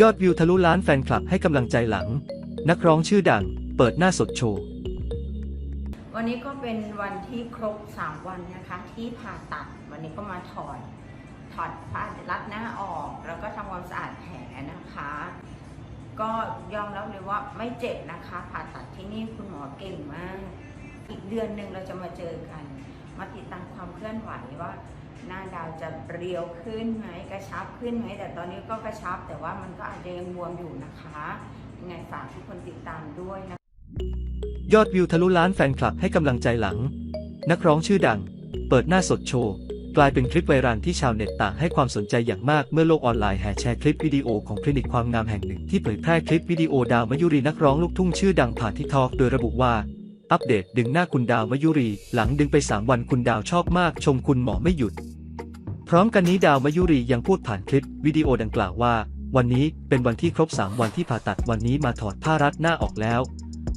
ยอดวิวทะลุล้านแฟนคลับให้กำลังใจหลัง นักร้องชื่อดัง เปิดหน้าสดโชว์ วันนี้ก็เป็นวันที่ครบ 3 วันนะคะที่ผ่าตัดวันนี้ก็มาถอดถอดผ้ารัดหน้าออก แล้วก็ทำความสะอาดแผลนะคะ ก็ยอมรับเลยว่าไม่เจ็บนะคะ ผ่าตัดที่นี่คุณหมอเก่งมาก อีกเดือนหนึ่งเราจะมาเจอกัน มาติดตามความเคลื่อนไหวว่า หน้าดาวจะเรียวขึ้นไหมกระชับขึ้นไหมแต่ตอนนี้ก็กระชับ แต่ว่ามันก็อาจจะยังบวมอยู่นะคะยังไงฝากทุกคนติดตามด้วยนะยอดวิวทะลุล้านแฟนคลับให้กำลังใจหลัง นักร้องชื่อดัง เปิดหน้าสดโชว์กลายเป็นคลิปไวรัลที่ชาวเน็ตต่างให้ความสนใจอย่างมากเมื่อโลกออนไลน์แห่แชร์คลิปวิดีโอของคลินิกความงามแห่งหนึ่งที่เผยแพร่คลิปวิดีโอดาวมยุรีนักร้องลูกทุ่งชื่อดังผ่านทิกทอกโดยระบุว่า อัปเดตดึงหน้าคุณดาวมยุรี หลังดึงไป 3 วันคุณดาวชอบมาก ชมคุณหมอไม่หยุด ร้อมกันนี้ดาวมายุรียังพูดผ่านคลิปวิดีโอดังกล่าวว่า วันนี้เป็นวันที่ครบ 3 วันที่ผ่าตัดวันนี้มาถอดผ้ารัดหน้าออกแล้ว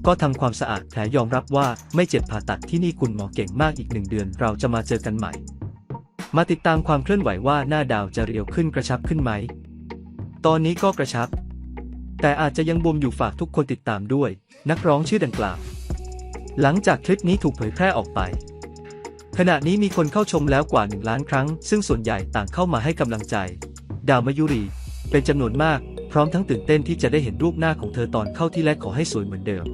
ก็ทำความสะอาดแผลยอมรับว่าไม่เจ็บผ่าตัดที่นี่คุณหมอเก่งมากอีกหนึ่งเดือน เราจะมาเจอกันใหม่ มาติดตามความเคลื่อนไหวว่าหน้าดาวจะเรียวขึ้นกระชับขึ้นไหม ตอนนี้ก็กระชับ แต่อาจจะยังบวมอยู่ฝากทุกคนติดตามด้วย นักร้องชื่อดังกล่าว หลังจากคลิปนี้ถูกเผยแพร่ออกไป ขณะนี้มีคนเข้าชมแล้วกว่า 1 ล้านครั้ง ซึ่งส่วนใหญ่ต่างเข้ามาให้กำลังใจ ดาวมยุรี เป็นจำนวนมาก พร้อมทั้งตื่นเต้นที่จะได้เห็นรูปหน้าของเธอตอนเข้าที่และขอให้สวยเหมือนเดิม